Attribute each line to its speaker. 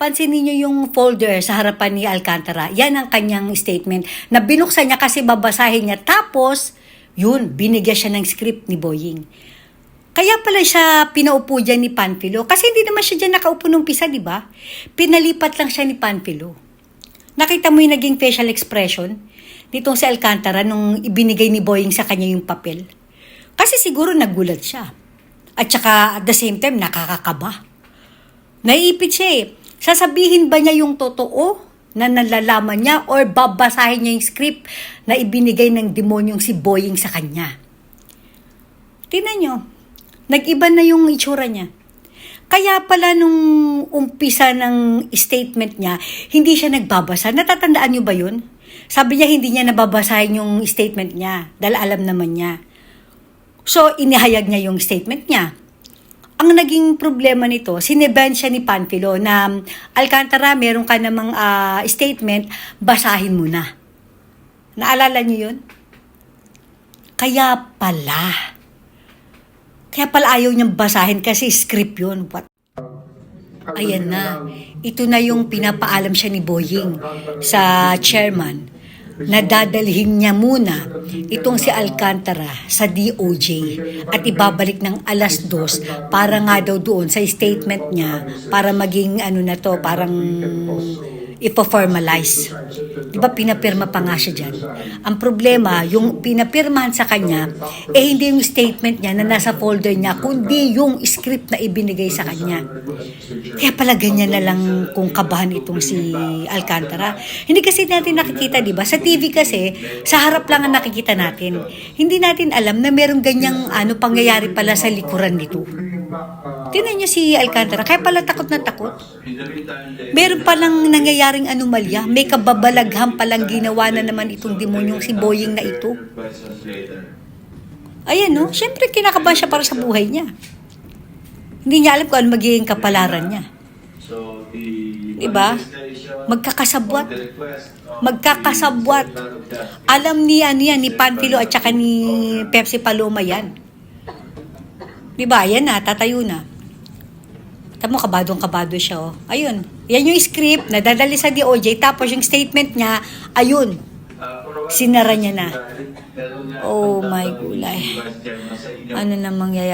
Speaker 1: pansinin niyo yung folder sa harapan ni Alcantara. Yan ang kanyang statement na binuksan niya kasi babasahin niya. Tapos, yun, binigyan siya ng script ni Boying. Kaya pala siya pinaupo dyan ni Panfilo. Kasi hindi naman siya dyan nakaupo nung pisa, di ba? Pinalipat lang siya ni Panfilo. Nakita mo yung naging facial expression nitong si Alcantara nung ibinigay ni Boying sa kanya yung papel. Kasi siguro nagulat siya. At saka at the same time, nakakakaba. Naiipit siya eh. Sasabihin ba niya yung totoo na nalalaman niya or babasahin niya yung script na ibinigay ng demonyong si Boying sa kanya? Tingnan nyo, nag-iba na yung itsura niya. Kaya pala nung umpisa ng statement niya, hindi siya nagbabasa. Natatandaan niyo ba yun? Sabi niya hindi niya nababasahin yung statement niya dahil alam naman niya. So, inihayag niya yung statement niya. Ang naging problema nito, sineban siya ni Panfilo na Alcantara, meron ka namang ah, statement, basahin mo na. Naalala niyo yun? Kaya pala. Kaya pala ayaw niyang basahin kasi script yun. What? Ayan na. Ito na yung pinapaalam siya ni Boying sa chairman na dadalhin niya muna itong si Alcantara sa DOJ at ibabalik ng alas dos para nga daw doon sa statement niya para maging ano na to parang ipo-formalize. Di ba pinapirma pa nga siya dyan? Ang problema, yung pinapirmahan sa kanya, eh hindi yung statement niya na nasa folder niya, kundi yung script na ibinigay sa kanya. Kaya pala ganyan na lang kung kabahan itong si Alcantara. Hindi kasi natin nakikita, di ba? Sa TV kasi, sa harap lang ang nakikita natin. Hindi natin alam na merong ganyang ano pangyayari pala sa likuran nito. Tingnan niyo si Alcantara, kaya pala takot na takot. Meron palang nangyayaring anomalya. May kababalaghan palang ginawa na naman itong demonyong si Boying na ito. Ayan no, syempre kinakabahan siya para sa buhay niya. Hindi niya alam kung ano magiging kapalaran niya.
Speaker 2: Diba?
Speaker 1: Magkakasabwat. Magkakasabwat. Alam ni ano ni Panfilo at saka ni Pepsi Paloma yan. Di ba? Yan na, tatayo na. Tamo, kabadong kabado siya, oh. Ayun. Yan yung script na dadali sa DOJ. Tapos yung statement niya, ayun. Sinara niya na. Oh my gulay. Ano na mangyayari?